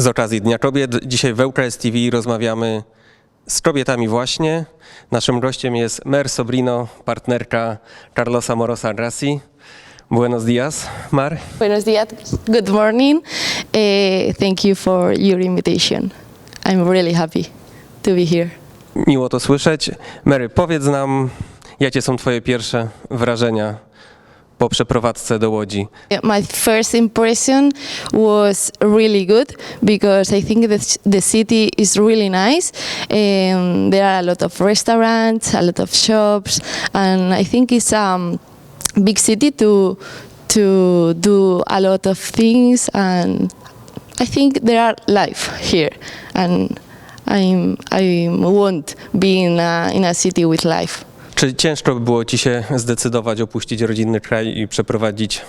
Z okazji Dnia Kobiet dzisiaj w Eukres TV rozmawiamy z kobietami właśnie. Naszym gościem jest Mer Sobrino, partnerka Carlosa Morosa Grassi. Buenos días, Mar. Buenos días. Good morning. Uh, thank you for your invitation. I'm really happy to be here. Miło to słyszeć. Mary, powiedz nam, jakie są twoje pierwsze wrażenia po przeprowadzce do Łodzi? My first impression was really good because I think the, the city is really nice. Um, there are a lot of restaurants, a lot of shops, and I think it's a um, big city to to do a lot of things. And I think there are life here, and I'm I want be in a, in a city with life. Czy ciężko było ci się zdecydować opuścić rodzinny kraj i przeprowadzić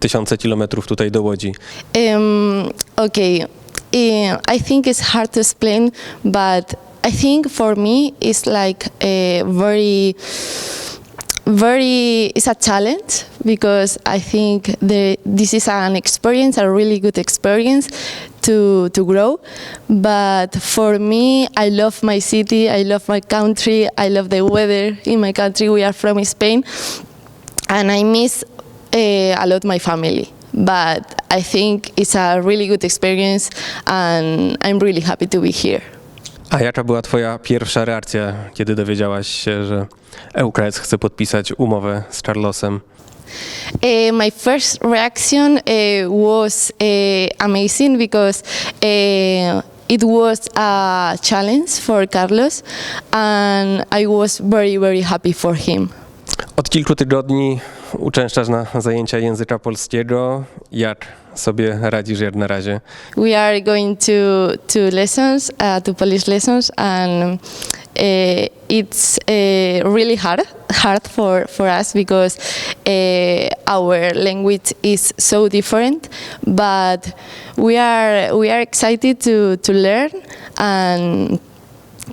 tysiące kilometrów tutaj do Łodzi? Um, okay, I think it's hard to explain, but I think for me it's like a very, very. It's a challenge because I think the this is an experience, a really good experience to to grow. But for me, I love my city, I love my country, I love the weather in my country. We are from Spain, and I miss uh, a lot my family. But I think it's a really good experience, and I'm really happy to be here. A jaka była twoja pierwsza reakcja, kiedy dowiedziałaś się, że Eukres chce podpisać umowę z Carlosem? Uh, my first reaction uh, was uh, amazing because uh, it was a challenge for Carlos, and I was very, very happy for him. Od kilku tygodni uczęszczasz na zajęcia języka polskiego. Jak sobie radzisz jak na razie? We are going to to lessons, uh, to Polish lessons, and uh, it's uh, really hard hard for, for us because uh, our language is so different. But we are we are excited to to learn and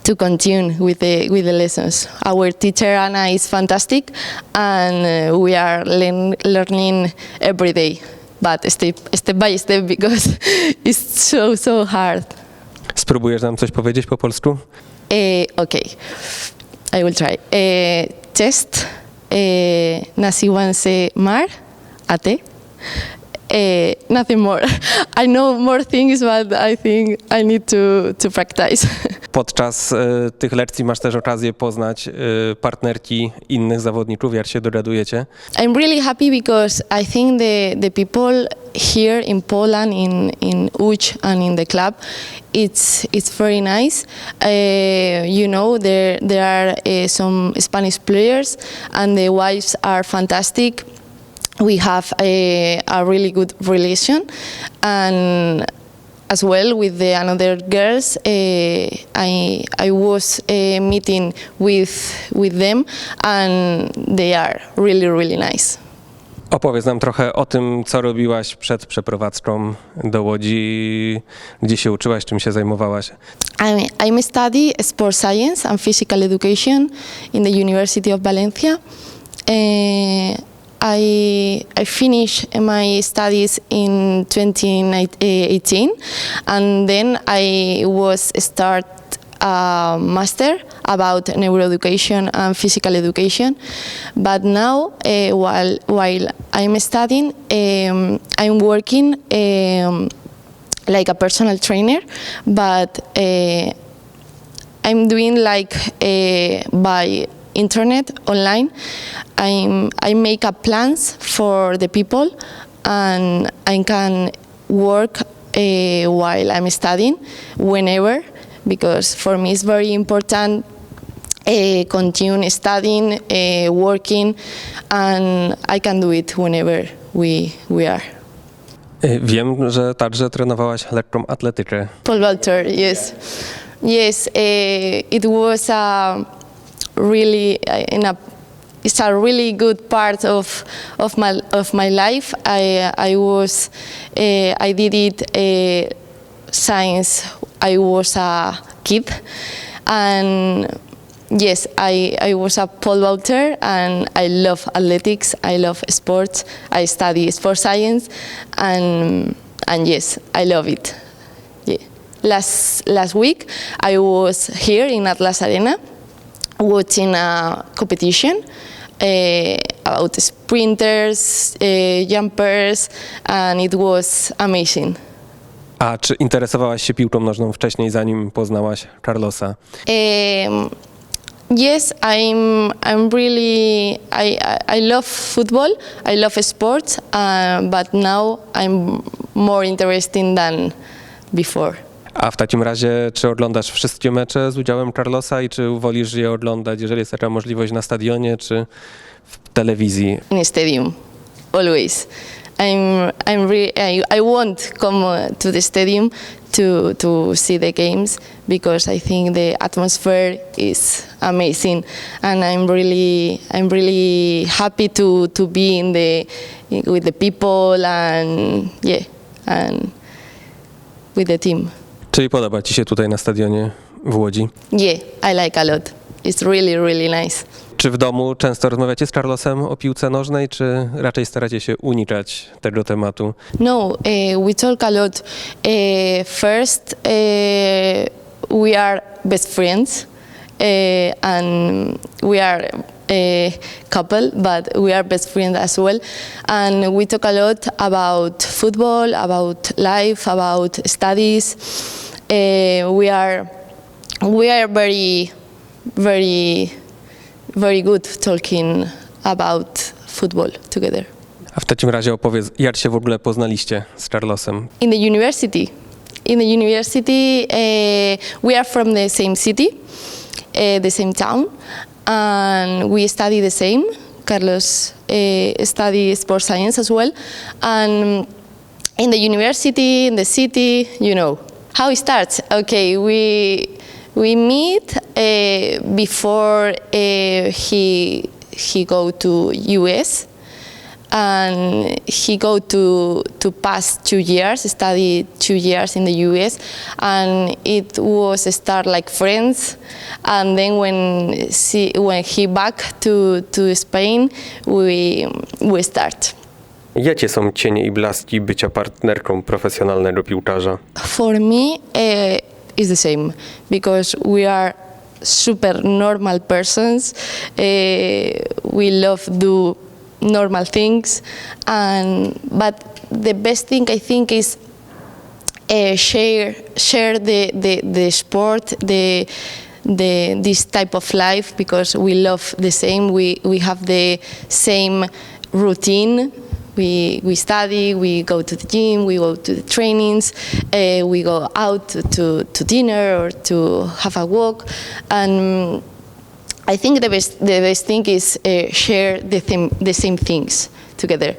to continue with the with the lessons. Our teacher Anna is fantastic, and uh, we are learn, learning every day, but step step by step because it's so so hard. Spróbujesz nam coś powiedzieć po polsku? Uh, okay, I will try. Test. Uh, nasiwan se mar. Ate. Uh, nothing more. I know more things, but I think I need to to practice. Podczas e, tych lekcji masz też okazję poznać e, partnerki innych zawodników, jak się dogadujecie. I'm really happy because I think the, the people here in Poland, in, in Uch and in the club, it's, it's very nice. Uh, you know, there, there are uh, some Spanish players and the wives are fantastic. We have a, a really good relation and as well with the another girls. Uh, I I was uh, meeting with with them, and they are really really nice. Opowiedz nam trochę o tym, co robiłaś przed przeprowadzką do Łodzi, gdzie się uczyłaś, czym się zajmowałaś. I'm I'm study sport science and physical education in the University of Valencia. Uh, I I finished my studies in 2018, and then I was start a master about neuroeducation and physical education. But now, uh, while while I'm studying, um, I'm working. Um, like a personal trainer, but uh, I'm doing like uh, by internet online. I'm I make a plans for the people, and I can work uh, while I'm studying whenever, because for me it's very important. Uh, continue studying, uh, working, and I can do it whenever we we are. E, Wiem, że także trenowałaś lekką atletykę. Paul Walter, yes, yes. Uh, it was a really uh, in a it's a really good part of of my of my life. I I was uh, I did it uh, since I was a kid, and yes, I, I was a pole vaulter and I love athletics. I love sports. I study sport science, and and yes, I love it. yeah. Last last week, I was here in Atlas Arena, watching a competition uh, about sprinters, uh, jumpers, and it was amazing. A czy interesowałaś się piłką nożną wcześniej, zanim poznałaś Carlosa? Um, yes, I'm. I'm really. I, I, I love football. I love sports, uh, but now I'm more interested than before. A w takim razie, czy oglądasz wszystkie mecze z udziałem Carlosa i czy wolisz je oglądać, jeżeli jest taka możliwość, na stadionie czy w telewizji? in stadium, always. I'm, I'm re- I, I come to the stadium to, to see the games because I think the atmosphere is amazing, and I'm really, I'm really happy to, to be in the, with the people and yeah, and with the team. Czyli podoba Ci się tutaj na stadionie w Łodzi? Yeah, I like a lot. It's really, really nice. Czy w domu często rozmawiacie z Carlosem o piłce nożnej, czy raczej staracie się unikać tego tematu? No, uh, we talk a lot. Uh, first, uh, we are best friends, uh, and we are a couple, but we are best friends as well. And we talk a lot about football, about life, about studies. Uh, we are we are very, very, very good talking about football together. A w takim razie opowiedz, jak się w ogóle poznaliście z Carlosem? in the university. In the university, uh, we are from the same city, uh, the same town, and we study the same. Carlos uh, study sports science as well, and in the university, in the city, you know how it starts. Okay, we we meet uh, before uh, he he go to US and he go to to pass two years, study two years in the U.S. and it was start like friends, and then when she, when he back to to Spain, we we start. Jakie są cienie i blaski bycia partnerką profesjonalnego piłkarza? For me, uh, it's the same because we are super normal persons. Uh, we love do normal things, and but the best thing I think is uh, share share the, the, the sport the the this type of life because we love the same we we have the same routine we we study we go to the gym we go to the trainings uh, we go out to, to, dinner or to have a walk and I think the best the best thing is uh, share the same the same things together,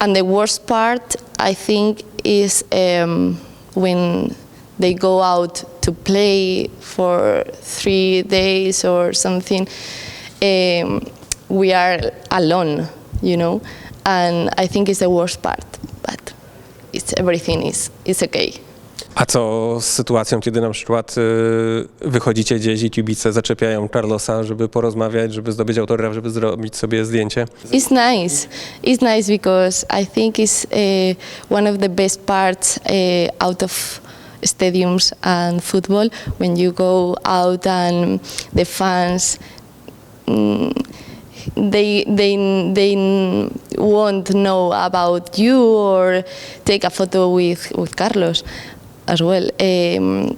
and the worst part I think is um, when they go out to play for three days or something. Um, we are alone, you know, and I think it's the worst part. But it's everything is is okay. A co z sytuacją, kiedy na przykład y, wychodzicie gdzieś i kibice zaczepiają Carlosa, żeby porozmawiać, żeby zdobyć autograf, żeby zrobić sobie zdjęcie? It's nice. It's nice because I think it's uh, one of the best parts uh, out of stadiums and football when you go out and the fans. mm, they they they won't know about you or take a photo with with Carlos as well. Um,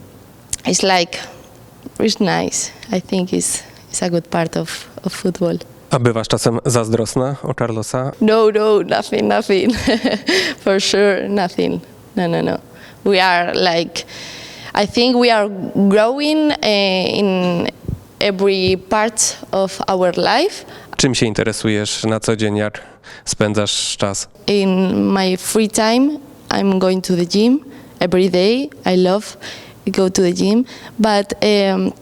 it's like it's nice. I think it's it's a good part of, of football. A bywasz czasem zazdrosna o Carlosa? No, no, nothing, nothing. For sure, nothing. No, no, no. We are like, I think we are growing uh, in every part of our life. Czym się interesujesz na co dzień, jak spędzasz czas? In my free time, I'm going to the gym every day. I love go to the gym, but um,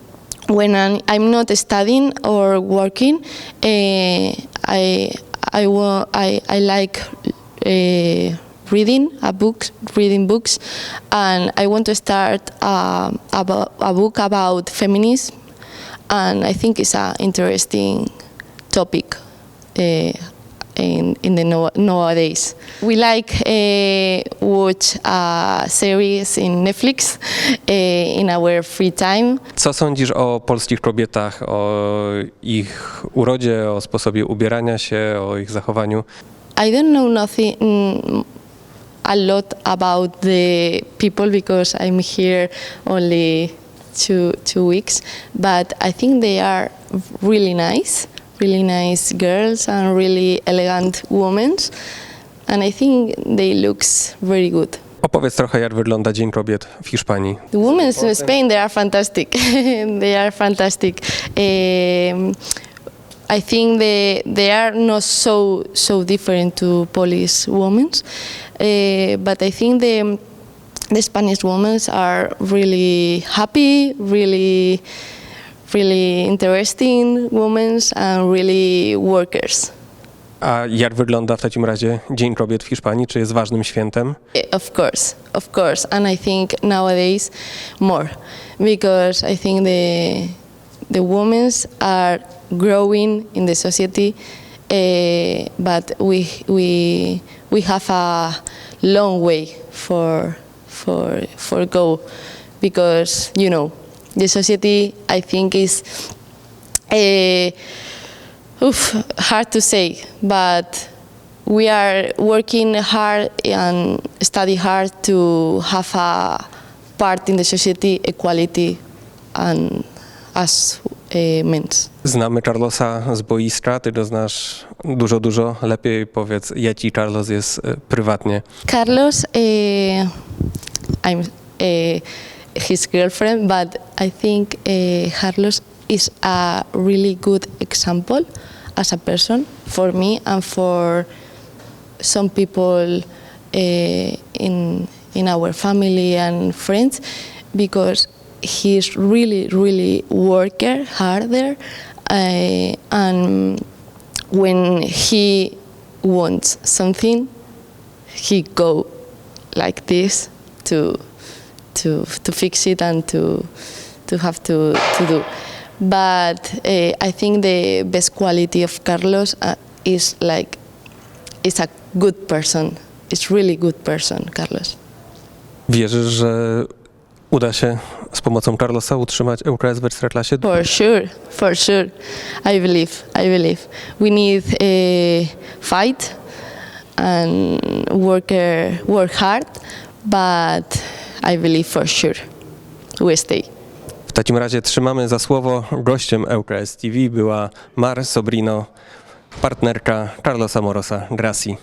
when I'm, not studying or working, uh, I I, I I like uh, reading a book, reading books, and I want to start uh, about a book about feminism, and I think it's an interesting topic uh, in, in the no, nowadays. We like uh, watch a series in Netflix uh, in our free time. Co sądzisz o polskich kobietach, o ich urodzie, o sposobie ubierania się, o ich zachowaniu? I don't know nothing mm, a lot about the people because I'm here only two two weeks, but I think they are really nice, really nice girls and really elegant women, and I think they looks very good. Opowiedz trochę, jak wygląda Dzień Kobiet w Hiszpanii. The women in Spain, they are fantastic. they are fantastic. Um, I think they they are not so so different to Polish women, uh, but I think the the Spanish women are really happy, really really interesting women, and really workers. A jak wygląda w takim razie Dzień Kobiet w Hiszpanii? Czy jest ważnym świętem? Eh, Of course, of course, and I think nowadays more, because I think the the women are growing in the society, uh, but we we we have a long way for for for go, because you know the society I think is. Uh, Oof, hard to say, but we are working hard and study hard to have a part in the society equality and as uh, men. Znamy Carlosa z boiska, ty go znasz dużo, dużo lepiej. Powiedz, jaki Carlos jest prywatnie. Carlos, uh, I'm uh, his girlfriend, but I think uh, Carlos is a really good example as a person for me and for some people uh, in in our family and friends because he's really really worker harder uh, and when he wants something he go like this to to to fix it and to to have to to do. But uh, I think the best quality of Carlos uh, is like is a good person. It's really good person, Carlos. Wierzysz, że uda się z pomocą Carlosa utrzymać ŁKS w Ekstraklasie? For sure, for sure. I believe, I believe. We need a fight and work, uh, work hard, but I believe for sure we stay. W takim razie trzymamy za słowo. Gościem ŁKS TV była Mar Sobrino, partnerka Carlosa Morosa Grassi.